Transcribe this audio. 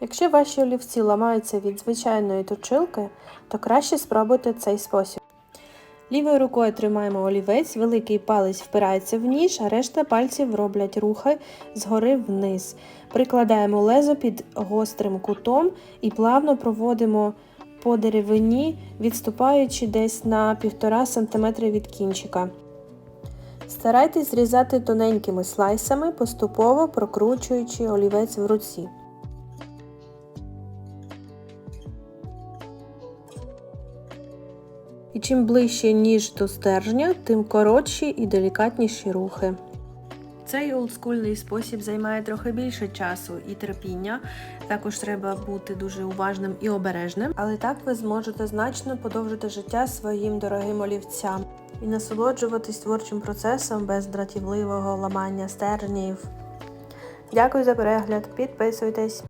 Якщо ваші олівці ламаються від звичайної точилки, то краще спробуйте цей спосіб. Лівою рукою тримаємо олівець, великий палець впирається в ніж, а решта пальців роблять рухи згори вниз. Прикладаємо лезо під гострим кутом і плавно проводимо по деревині, відступаючи десь на 1,5 см від кінчика. Старайтесь зрізати тоненькими слайсами, поступово прокручуючи олівець в руці. І чим ближче ніж до стержня, тим коротші і делікатніші рухи. Цей олдскульний спосіб займає трохи більше часу і терпіння. Також треба бути дуже уважним і обережним, але так ви зможете значно подовжити життя своїм дорогим олівцям і насолоджуватись творчим процесом без дратівливого ламання стержнів. Дякую за перегляд, підписуйтесь!